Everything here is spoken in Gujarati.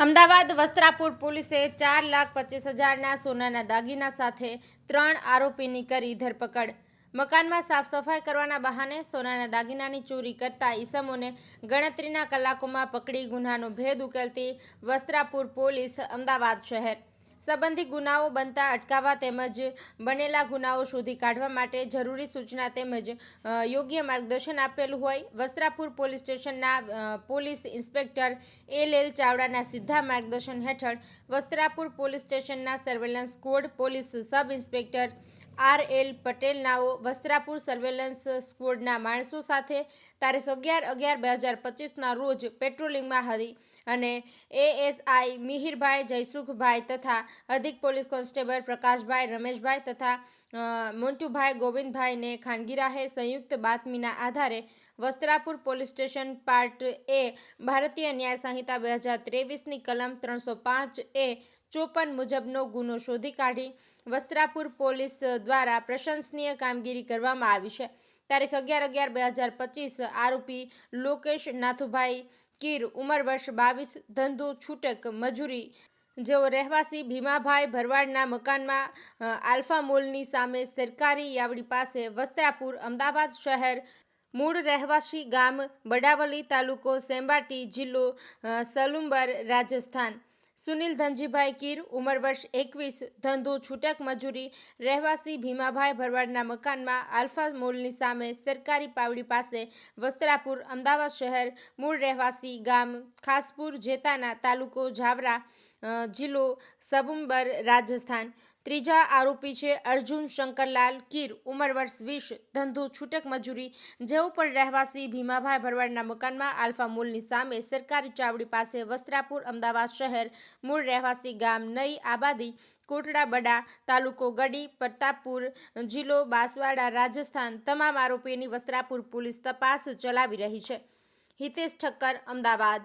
અમદાવાદ વસ્ત્રાપુર પોલીસે ચાર લાખ પચીસ હજારના સોનાના દાગીના સાથે ત્રણ આરોપીની કરી ધરપકડ. મકાનમાં સાફ સફાઈ કરવાના બહાને સોનાના દાગીનાની ચોરી કરતા ઈસમોને ગણતરીના કલાકોમાં પકડી ગુનાનો ભેદ ઉકેલતી વસ્ત્રાપુર પોલીસ અમદાવાદ શહેર. સંબંધી ગુનાઓ બનતા અટકાવવા તેમજ બનેલા ગુનાઓ શોધી કાઢવા માટે જરૂરી સૂચના તેમજ યોગ્ય માર્ગદર્શન આપેલું હોય. વસ્ત્રાપુર પોલીસ સ્ટેશનના પોલીસ ઇન્સ્પેક્ટર એલ એલ ચાવડાના સીધા માર્ગદર્શન હેઠળ વસ્ત્રાપુર પોલીસ સ્ટેશનના surveillance code, police sub inspector R L પટેલનાઓ Vastrapur surveillance સ્કવોડના માણસો સાથે તારીખ અગિયાર અગિયાર બે હજાર પચીસના રોજ પેટ્રોલિંગમાં હતી અને એએસઆઈ મિહિરભાઈ જયસુખભાઈ તથા અધિક પોલીસ કોન્સ્ટેબલ પ્રકાશભાઈ રમેશભાઈ તથા મોન્ટુભાઈ ગોવિંદભાઈને ખાનગીરાહે સંયુક્ત બાતમીના આધારે Vastrapur police station part A Bharatiya Nyaya Sanhita બે હજાર ત્રેવીસની કલમ ત્રણસો પાંચ એ ચોપન મુજબનો ગુનો શોધી કાઢી વસ્ત્રાપુર પોલીસ દ્વારા પ્રશંસનીય કામગીરી કરવામાં આવી છે. તારીખ અગિયાર અગિયાર બે હજાર પચીસ આરોપી લોકેશ નાથુભાઈ કીર, ઉંમર વર્ષ બાવીસ, ધંધો છૂટક મજૂરી, જેઓ રહેવાસી ભીમાભાઈ ભરવાડના મકાનમાં આલ્ફા મોલની સામે સરકારી યાવડી પાસે વસ્ત્રાપુર, અમદાવાદ શહેર, મૂળ રહેવાસી ગામ, બડાવલી તાલુકો સેમ્બાટી જિલ્લો સલુંબર, રાજસ્થાન. સુનિલ ધનજીભાઈ કીર ઉંમર વર્ષ એકવીસ, ધંધો, છૂટક મજૂરી, રહેવાસી ભીમાભાઈ ભરવાડના મકાનમાં આલ્ફા મોલની સામે સરકારી પાવડી પાસે વસ્ત્રાપુર, અમદાવાદ શહેર, મૂળ રહેવાસી ગામ ખાસપુર, જેતાના તાલુકો જાવરા જિલ્લો સબુંબર રાજસ્થાન. ત્રીજા આરોપી છે અર્જુન શંકરલાલ કીર. ઉંમર વર્ષ વીસ, ધંધો છૂટક મજૂરી, જેઓ પણ રહેવાસી ભીમાભાઈ ભરવાડના મકાનમાં આલ્ફા મોલની સામે સરકારી ચાવડી પાસે વસ્ત્રાપુર, અમદાવાદ શહેર, મૂળ રહેવાસી ગામ નઈ, આબાદી, કોટડા, બડા, તાલુકો ગડી, પ્રતાપપુર જિલ્લો, બાંસવાડા, રાજસ્થાન તમામ આરોપીની વસ્ત્રાપુર પોલીસ તપાસ ચલાવી રહી છે. હિતેશ ઠક્કર, અમદાવાદ.